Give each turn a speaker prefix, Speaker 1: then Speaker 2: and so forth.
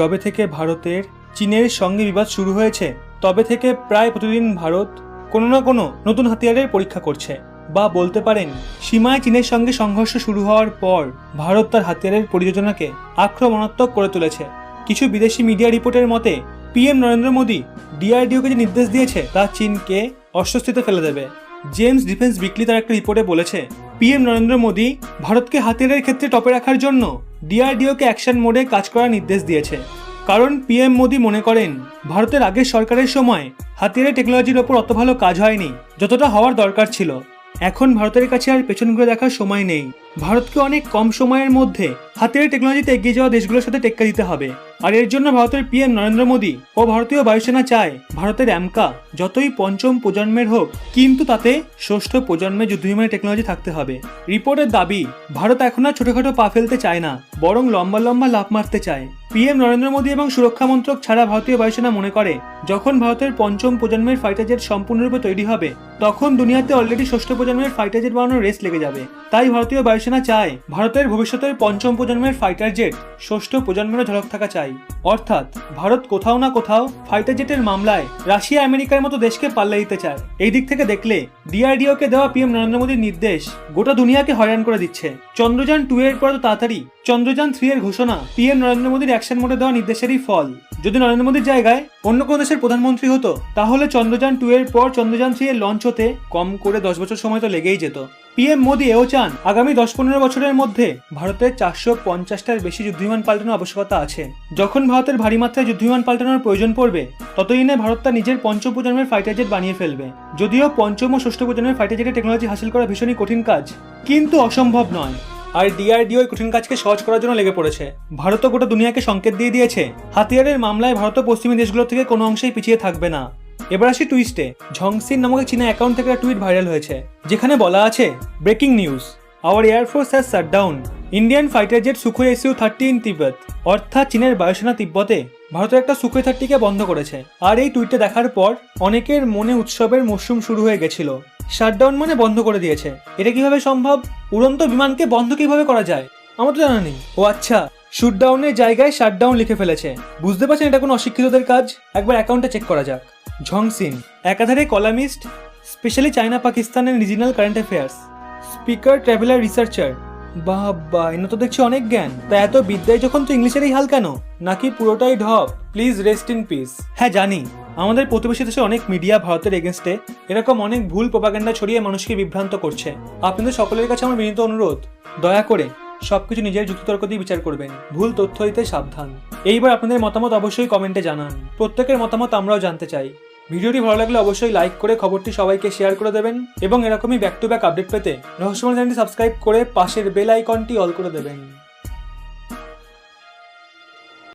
Speaker 1: যবে থেকে ভারতের চীনের সঙ্গে বিবাদ শুরু হয়েছে, তবে থেকে প্রায় প্রতিদিন ভারত কোনো না কোনো নতুন হাতিয়ারের পরীক্ষা করছে বা বলতে পারেন সীমায় চীনের সঙ্গে সংঘর্ষ শুরু হওয়ার পর ভারত তার হাতিয়ারের পরিযোজনাকে আক্রমণাত্মক করে তুলেছে। কিছু বিদেশি মিডিয়া রিপোর্টের মতে, পিএম নরেন্দ্র মোদী ডিআরডিওকে যে নির্দেশ দিয়েছে তা চীনকে অস্বস্তিতে ফেলে দেবে। জেমস ডিফেন্স উইকলি তার একটা রিপোর্টে বলেছে পিএম নরেন্দ্র মোদী ভারতকে হাতিয়ারের ক্ষেত্রে টপে রাখার জন্য ডিআরডিওকে অ্যাকশন মোডে কাজ করার নির্দেশ দিয়েছে। কারণ পিএম মোদী মনে করেন, ভারতের আগের সরকারের সময় হাতিয়ারের টেকনোলজির ওপর অত ভালো কাজ হয়নি, যতটা হওয়ার দরকার ছিল। এখন ভারতের কাছে আর পেছন ঘুরে দেখার সময় নেই। ভারতকে অনেক কম সময়ের মধ্যে হাতের টেকনোলজিতে এগিয়ে যাওয়া দেশগুলোর সাথে টেক্কা দিতে হবে। আর এর জন্য ভারতের পিএম নরেন্দ্র মোদী ও ভারতীয় বায়ুসেনা চায় ভারতের অ্যামকা যতই পঞ্চম প্রজন্মের হোক, কিন্তু তাতে ষষ্ঠ প্রজন্মের যুদ্ধবিমানের টেকনোলজি থাকতে হবে। রিপোর্টের দাবি, ভারত এখন আর ছোটখাটো পা ফেলতে চায় না, বরং লম্বা লম্বা লাভ মারতে চায়। পিএম নরেন্দ্র মোদী এবং সুরক্ষা মন্ত্রক ছাড়া ভারতীয় বায়ুসেনা মনে করে, যখন ভারতের পঞ্চম প্রজন্মের ফাইটার জেট সম্পূর্ণরূপে তৈরি হবে, তখন দুনিয়াতে অলরেডি ষষ্ঠ প্রজন্মের ফাইটার জেট বানানোর রেস লেগে যাবে। তাই ভারতীয় বায়ুসেনা চায়, ভারতের ভবিষ্যতের পঞ্চম প্রজন্মের ফাইটার জেট ষষ্ঠ প্রজন্মেরও ঝলক থাকা চাই। অর্থাৎ, ভারত কোথাও না কোথাও ফাইটার জেটের মামলায় রাশিয়া, আমেরিকার মতো দেশকে পাল্লা দিতে চায়। এই দিক থেকে দেখলে ডিআরডিও কে দেওয়া পিএম নরেন্দ্র মোদীর নির্দেশ গোটা দুনিয়াকে হয়রান করে দিচ্ছে। চন্দ্রযান টু এর পর তাড়াতাড়ি, চন্দ্রযান থ্রি এর ঘোষণা পিএম নরেন্দ্র মোদীর অ্যাকশন মোডে দেওয়া নির্দেশেরই ফল। যদি নরেন্দ্র মোদীর জায়গায় অন্য কোনো দেশের প্রধানমন্ত্রী হতো, তাহলে চন্দ্রযান টু এর পর চন্দ্রযান থ্রি এর লঞ্চ হতে কম করে দশ বছর সময় তো লেগেই যেত। পিএম মোদী এও চান, আগামী দশ পনেরো বছরের মধ্যে ভারতের চারশো পঞ্চাশটার বেশি যুদ্ধবিমান পাল্টানোর আবশ্যকতা আছে। যখন ভারতের ভারী মাত্রায় যুদ্ধবিমান পাল্টানোর প্রয়োজন পড়বে, ততদিনে ভারত তার নিজের পঞ্চম প্রজন্মের ফাইটার জেট বানিয়ে ফেলবে। যদিও পঞ্চম ও ষষ্ঠ প্রজন্মের ফাইটার জেটের টেকনোলজি হাসিল করা ভীষণই কঠিন কাজ, কিন্তু অসম্ভব নয়। আর ডিআরডিও কঠিন কাজকে সহজ করার জন্য লেগে পড়েছে। ভারতও গোটা দুনিয়াকে সংকেত দিয়ে দিয়েছে। হাতিয়ারের মামলায় ভারত পশ্চিমী দেশগুলো থেকে কোনো অংশেই পিছিয়ে থাকবে না। এবার আসি টুইস্টে ঝংসিন নামক চীনা অ্যাকাউন্ট থেকে একটা টুইট ভাইরাল হয়েছে, যেখানে বলা আছে breaking news our air force has shut down Indian fighter jet Sukhoi SU thirty in Tibet অর্থাৎ চীনের বায়ুসেনা তিব্বতে ভারতের একটা সুখোই থার্টিকে বন্ধ করেছে। আর এই টুইটটা দেখার পর অনেকের মনে উৎসবের মরশুম শুরু হয়ে গেছিল। শাটডাউন মানে বন্ধ করে দিয়েছে। এটা কীভাবে সম্ভব? উড়ন্ত বিমানকে বন্ধ কীভাবে করা যায়? আমার তো জানা নেই। ও আচ্ছা শুটডাউনের জায়গায় শাটডাউন লিখে ফেলেছে। বুঝতে পারছেন এটা কোনো অশিক্ষিতদের কাজ? একবার অ্যাকাউন্টে চেক করা যাক। ঝংসিন, একাধারে কলামিস্ট স্পেশালি চায়না, পাকিস্তানের regional current affairs speaker traveller researcher বাবা এনে তো দেখছি অনেক জ্ঞান। তা এত বিদ্যায় যখন তো ইংলিশেরই হাল কেন? নাকি পুরোটাই ঢপ? প্লিজ রেস্ট ইন পিস হ্যাঁ জানি। আমাদের প্রতিবেশী দেশে অনেক মিডিয়া ভারতের এগেনস্টে এরকম অনেক ভুল প্রপাগান্ডা ছড়িয়ে মানুষকে বিভ্রান্ত করছে। আপনাদের সকলের কাছে আমার বিনীত অনুরোধ, দয়া করে সবকিছু নিজের যুক্তিতর্ক দিয়ে বিচার করবেন। ভুল তথ্য দিতে সাবধান। এইবার আপনাদের মতামত অবশ্যই কমেন্টে জানান। প্রত্যেকের মতামত আমরাও জানতে চাই। ভিডিওটি ভালো লাগলে অবশ্যই লাইক করে খবরটি সবাইকে শেয়ার করে দেবেন এবং এরকমই ব্যাক টু ব্যাক আপডেট পেতে রহস্যময় চ্যানেলটি সাবস্ক্রাইব করে পাশের বেল আইকনটি অল করে দেবেন।